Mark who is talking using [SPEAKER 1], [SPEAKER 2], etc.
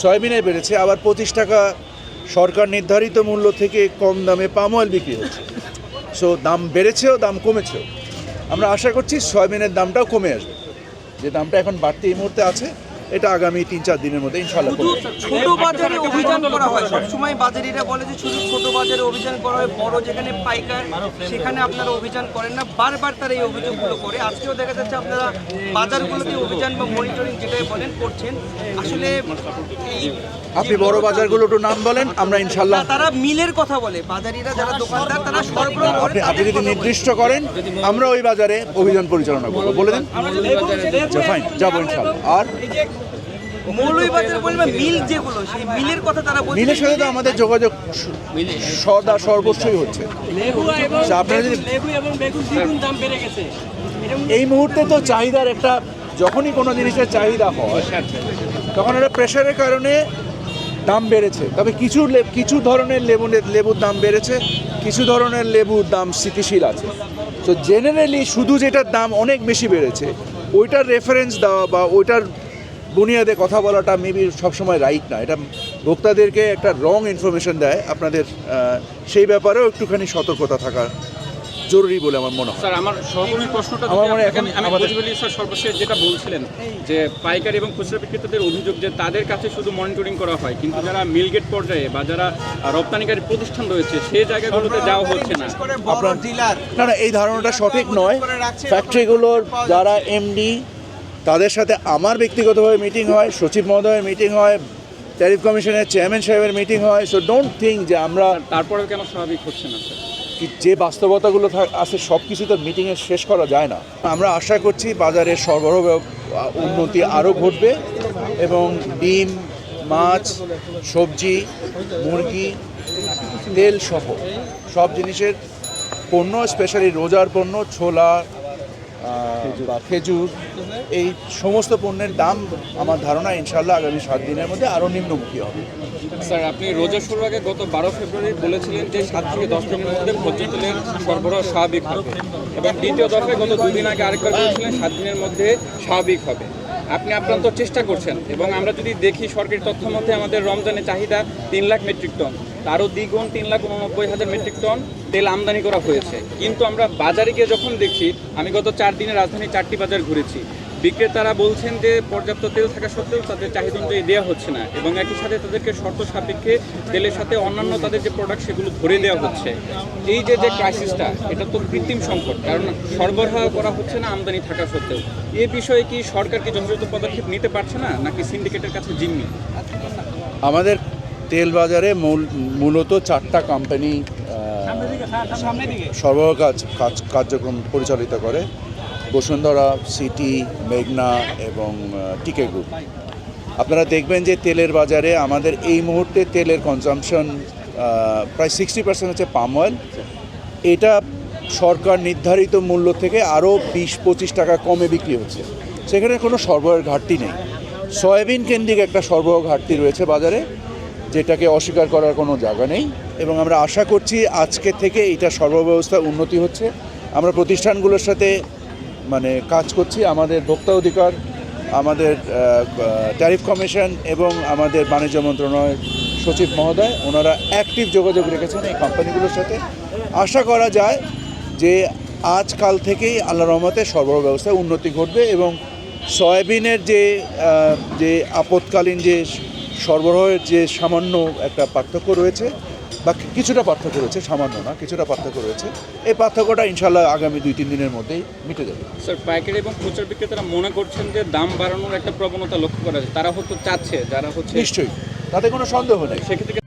[SPEAKER 1] সয়াবিনে বেড়েছে, আবার পঁচিশ টাকা সরকার নির্ধারিত মূল্য থেকে কম দামে পাম অয়েল বিক্রি হচ্ছে। সো দাম বেড়েছেও, দাম কমেছেও। আমরা আশা করছি সয়াবিনের দামটাও কমে আসবে। যে দামটা এখন বাড়তি এই মুহূর্তে আছে এটা আগামী তিন চার দিনের মধ্যে ইনশাল্লাহ
[SPEAKER 2] ছোট বাজারে অভিযান করা হয় সবসময় বাজারিরা বলে যে শুধু ছোট বাজারে অভিযান করা হয় বড় যেখানে পাইকার সেখানে আপনারা অভিযান করেন না। বারবার তারা এই অভিযোগগুলো করে। আজকেও দেখা যাচ্ছে আপনারা বাজারগুলোতে অভিযান বা মনিটরিং যেটাই বলেন করছেন। আসলে
[SPEAKER 1] আপনি বড় বাজারগুলো একটু নাম বলেন আমরা ইনশাল্লাহ
[SPEAKER 2] তারা মিলের কথা বলে। বাজারিরা যারা দোকানদার তারা সরবরাহ করে
[SPEAKER 1] আপনি যদি নির্দিষ্ট করেন আমরা ওই বাজারে অভিযান পরিচালনা করব। বলে দেন? আচ্ছা ফাইন যাব ইনশাল্লাহ আর
[SPEAKER 2] মৌলভীবাজার বলবে মিল যেগুলো সেই মিলের কথা তারা বলছে
[SPEAKER 1] মিলের সাথে তো আমাদের যোগাযোগ সদা সর্বস্বই হচ্ছে। আচ্ছা, আপনারা যদি
[SPEAKER 3] লেবু এবং বেগুন দ্বিগুণ দাম বেড়ে গেছে।
[SPEAKER 1] এই মুহূর্তে তো চাহিদার একটা যখনই কোনো জিনিসের চাহিদা হয় তখন একটা প্রেশারের কারণে দাম বেড়েছে। তবে কিছু কিছু ধরনের লেবু লেবুর দাম বেড়েছে কিছু ধরনের লেবুর দাম স্থিতিশীল আছে। তো জেনারেলি শুধু যেটার দাম অনেক বেশি বেড়েছে ওইটার রেফারেন্স দেওয়া বা ওইটার বুনিয়াদে কথা বলাটা মেবি সবসময় রাইট না। এটা ভোক্তাদেরকে একটা রং ইনফরমেশন দেয়। আপনাদের সেই ব্যাপারেও একটুখানি সতর্কতা থাকা জরুরি বলে আমার মনে হয়।
[SPEAKER 4] স্যার আমার সহকর্মীর প্রশ্নটা
[SPEAKER 1] আমার মনে হয় এখন
[SPEAKER 4] আমি
[SPEAKER 1] আমাদের-
[SPEAKER 4] বলি স্যার সর্বশেষ যেটা বলছিলেন যে পাইকারি এবং খুচরা বিক্রেতাদের অভিযোগ যে তাদের কাছে শুধু মনিটরিং করা হয় কিন্তু যারা মিলগেট পর্যায়ে বা যারা রপ্তানিকারী প্রতিষ্ঠান রয়েছে সেই জায়গাগুলোতে যাওয়া হচ্ছে না।
[SPEAKER 1] আপনার না না এই ধারণাটা সঠিক নয়। ফ্যাক্টরিগুলোর যারা এমডি তাদের সাথে আমার ব্যক্তিগতভাবে মিটিং হয় সচিব মহোদয়ের মিটিং হয় ট্যারিফ কমিশনের চেয়ারম্যান সাহেবের মিটিং হয়। সো ডোন্ট থিঙ্ক যে আমরা
[SPEAKER 4] তারপরে কেন স্বাভাবিক হচ্ছে না
[SPEAKER 1] যে বাস্তবতাগুলো থাক- আছে সব কিছু তো মিটিংয়ে শেষ করা যায় না। আমরা আশা করছি বাজারের সরবরাহ উন্নতি আরও ঘটবে এবং ডিম মাছ সবজি মুরগি তেল সহ সব জিনিসের পণ্য স্পেশালি রোজার পণ্য ছোলা বা খেজুর, এই সমস্ত পণ্যের দাম আমার ধারণা ইনশাল্লাহ আগামী সাত দিনের মধ্যে আরও নিম্নমুখী হবে।
[SPEAKER 4] স্যার, আপনি রোজা শুরুর আগে গত বারো ফেব্রুয়ারি বলেছিলেন যে সাত থেকে দশ দিনের মধ্যে ভোজ্য তেলের সরবরাহ স্বাভাবিক হবে। এবং দ্বিতীয় দফায় গত দুদিন আগে আরেকবার বলেছিলেন সাত দিনের মধ্যে স্বাভাবিক হবে। আপনি আপ্রান্ত চেষ্টা করছেন এবং আমরা যদি দেখি সরকারি তথ্য মতে আমাদের রমজানের চাহিদা তিন লাখ মেট্রিক টন। তারও দ্বিগুণ তিন লাখ উননব্বই হাজার মেট্রিক টন তেল আমদানি করা হয়েছে। কিন্তু আমরা বাজারে গিয়ে যখন দেখছি, আমি গত চার দিনে রাজধানী চারটি বাজার ঘুরেছি। বিক্রেতারা বলছেন যে পর্যাপ্ত তেল থাকা সত্ত্বেও তাদের চাহিদা অনুযায়ী দেওয়া হচ্ছে না এবং একই সাথে তাদেরকে শর্ত সাপেক্ষে তেলের সাথে অন্যান্য তাদের যে প্রোডাক্ট সেগুলো ধরে দেওয়া হচ্ছে। এই যে যে ক্রাইসিসটা এটা তো কৃত্রিম সংকট কারণ সরবরাহ করা হচ্ছে না আমদানি থাকা সত্ত্বেও। এ বিষয়ে কি সরকার কি যথাযথ পদক্ষেপ নিতে পারছে না নাকি সিন্ডিকেটের কাছে জিম্মি?
[SPEAKER 1] আমাদের তেল বাজারে মূল মূলত চারটা কোম্পানি সরবরাহ কাজ কাজ কার্যক্রম পরিচালিত করে। বসুন্ধরা সিটি, মেঘনা এবং টিকে গ্রুপ আপনারা দেখবেন যে তেলের বাজারে আমাদের এই মুহূর্তে তেলের কনজামশন প্রায় সিক্সটি পার্সেন্ট হচ্ছে পাম অয়েল এটা সরকার নির্ধারিত মূল্য থেকে আরও বিশ পঁচিশ টাকা কমে বিক্রি হচ্ছে। সেখানে কোনো সরবরাহের ঘাটতি নেই। সয়াবিন কেন্দ্রিক একটা সরবরাহ ঘাটতি রয়েছে বাজারে, যেটাকে অস্বীকার করার কোনো জায়গা নেই। এবং আমরা আশা করছি আজকে থেকে এটা সরবরাহ ব্যবস্থা উন্নতি হচ্ছে। আমরা প্রতিষ্ঠানগুলোর সাথে মানে কাজ করছি। আমাদের ভোক্তা অধিকার, আমাদের ট্যারিফ কমিশন এবং আমাদের বাণিজ্য মন্ত্রণালয়ের সচিব মহোদয়, ওনারা অ্যাক্টিভ যোগাযোগ রেখেছেন এই কোম্পানিগুলোর সাথে। আশা করা যায় যে আজকাল থেকেই আল্লাহ রহমতে সরবরাহ ব্যবস্থায় উন্নতি ঘটবে এবং সয়াবিনের যে যে আপৎকালীন যে সরবরাহের যে সামান্য একটা পার্থক্য রয়েছে বা কিছুটা পার্থক্য রয়েছে সামান্য না কিছুটা পার্থক্য রয়েছে। এই পার্থক্যটা ইনশাল্লাহ আগামী দুই তিন দিনের মধ্যেই মিটে যাবে।
[SPEAKER 4] স্যার পাইকারি এবং খুচরা বিক্রেতারা মনে করছেন যে দাম বাড়ানোর একটা প্রবণতা লক্ষ্য করা যায়। তারা হয়তো চাচ্ছে যারা হচ্ছে
[SPEAKER 1] নিশ্চয়ই। তাতে কোনো সন্দেহ নেই।
[SPEAKER 4] সেক্ষেত্রে